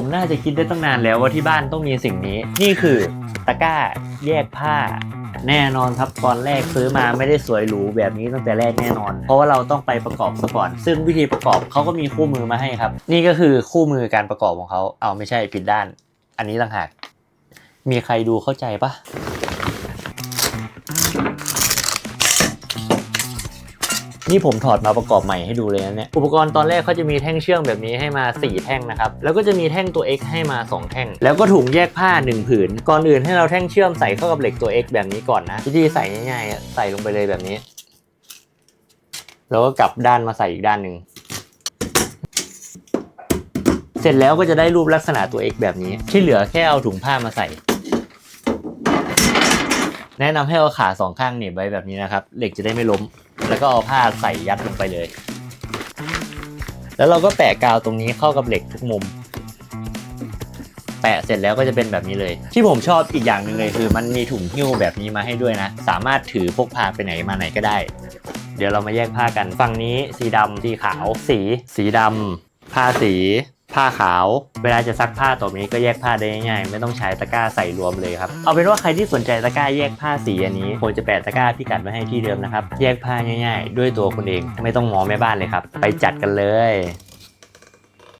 ผมน่าจะคิดได้ตั้งนานแล้วว่าที่บ้านต้องมีสิ่งนี้ นี่คือตะกร้าแยกผ้า แน่นอนครับตอนแรกซื้อมาไม่ได้สวยหรูแบบนี้ตั้งแต่แรกแน่นอน เพราะว่าเราต้องไปประกอบซะก่อน ซึ่งวิธีประกอบเขาก็มีคู่มือมาให้ครับ นี่ก็คือคู่มือการประกอบของเขาเอาไม่ใช่ผิดด้าน อันนี้ต่างหาก มีใครดูเข้าใจปะ นี่ผมถอดมาประกอบใหม่ให้ดูเลยนะเนี่ย อุปกรณ์ตอนแรกเขาจะมีแท่งเชื่อมแบบนี้ให้มา 4 แท่งนะครับ แล้วก็จะมีแท่งตัว X ให้มา 2 แท่ง แล้วก็ถุงแยกผ้า 1 ผืน ก่อนอื่นให้เราแท่งเชื่อมใส่เข้ากับเหล็กตัว X แบบนี้ก่อนนะวิธีใส่ง่ายๆอะใส่ลงไปเลยแบบนี้ แล้วก็กลับด้านมาใส่อีกด้านหนึ่ง เสร็จแล้วก็จะได้รูปลักษณะตัว X แบบนี้ ที่เหลือแค่เอาถุงผ้ามาใส่ แนะนำให้เอาขาสองข้างเหน็บไว้แบบนี้นะครับ เหล็กจะได้ไม่ล้ม แล้วก็เอาผ้าใส่ยัดลงไปเลย แล้วเราก็แปะกาวตรงนี้เข้ากับเหล็กทุกมุม แปะเสร็จแล้วก็จะเป็นแบบนี้เลย ที่ผมชอบอีกอย่างหนึ่งเลยคือ มันมีถุงหิ้วแบบนี้มาให้ด้วยนะ สามารถถือพกพาไปไหนมาไหนก็ได้ เดี๋ยวเรามาแยกผ้ากัน ฝั่งนี้สีดำสีขาว สี สีดำผ้าสี ผ้าขาว เวลาจะซักผ้าตัวนี้ก็แยกผ้าได้ง่ายๆ ไม่ต้องใช้ตะกร้าใส่รวมเลยครับ เอาเป็นว่าใครที่สนใจตะกร้าแยกผ้าสีอันนี้ผมจะแปะตะกร้าพิกัดไว้ให้ที่เดิมนะครับ แยกผ้าง่าย ๆ ด้วยตัวคุณเอง ไม่ต้องหมอแม่บ้านเลยครับ ไปจัดกันเลย